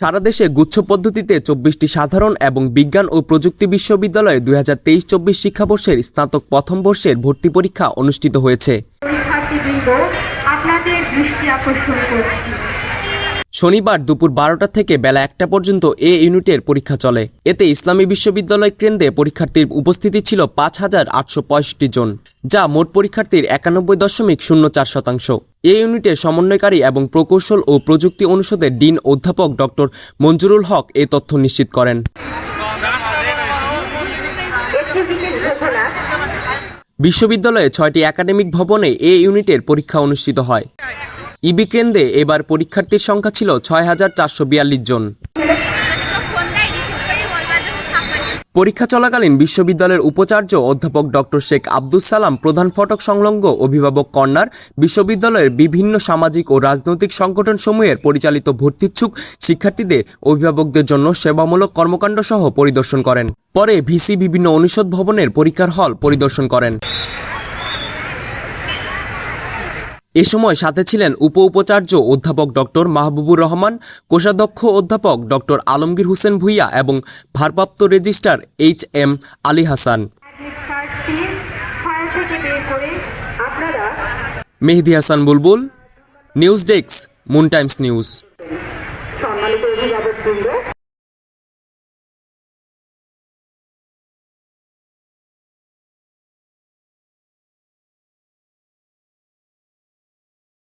সারা দেশে গুচ্ছ পদ্ধতিতে চব্বিশটি সাধারণ এবং বিজ্ঞান ও প্রযুক্তি বিশ্ববিদ্যালয়ে দুই হাজার তেইশ চব্বিশ শিক্ষাবর্ষের স্নাতক প্রথম বর্ষের ভর্তি পরীক্ষা অনুষ্ঠিত হয়েছে। আপনাদের দৃষ্টি আকর্ষণ করছি। শনিবার দুপুর বারোটা থেকে বেলা একটা পর্যন্ত এ ইউনিটের পরীক্ষা চলে। এতে ইসলামী বিশ্ববিদ্যালয় কেন্দ্রে পরীক্ষার্থীর উপস্থিতি ছিল পাঁচ হাজার আটশো পঁয়ষট্টি জন, যা মোট পরীক্ষার্থীর একানব্বই দশমিক শূন্য চার শতাংশ। এ ইউনিটের সমন্বয়কারী এবং প্রকৌশল ও প্রযুক্তি অনুষদের ডিন অধ্যাপক ডক্টর মঞ্জুরুল হক এ তথ্য নিশ্চিত করেন। বিশ্ববিদ্যালয়ে ছয়টি একাডেমিক ভবনে এ ইউনিটের পরীক্ষা অনুষ্ঠিত হয়। ইবি কেন্দ্রে এবার পরীক্ষার্থীর সংখ্যা ছিল ছয় হাজার চারশো বিয়াল্লিশ জন। পরীক্ষা চলাকালীন বিশ্ববিদ্যালয়ের উপাচার্য অধ্যাপক ডক্টর শেখ আব্দুল সালাম প্রধান ফটক সংলগ্ন অভিভাবক কর্নার, বিশ্ববিদ্যালয়ের বিভিন্ন সামাজিক ও রাজনৈতিক সংগঠন সমূহের পরিচালিত ভর্তিচ্ছুক শিক্ষার্থীদের অভিভাবকদের জন্য সেবামূলক কর্মকাণ্ড সহ পরিদর্শন করেন। পরে ভিসি বিভিন্ন অনুষদ ভবনের পরীক্ষার হল পরিদর্শন করেন। এ সময় সাথে ছিলেন উপ উপাচার্য অধ্যাপক ডক্টর মাহবুবুর রহমান, কোষাধ্যক্ষ অধ্যাপক ডক্টর আলমগীর হোসেন ভুইয়া এবং ভারপ্রাপ্ত registrar H M Ali Hasan. Mehedi Hasan Bulbul, news desk, Moon Times news.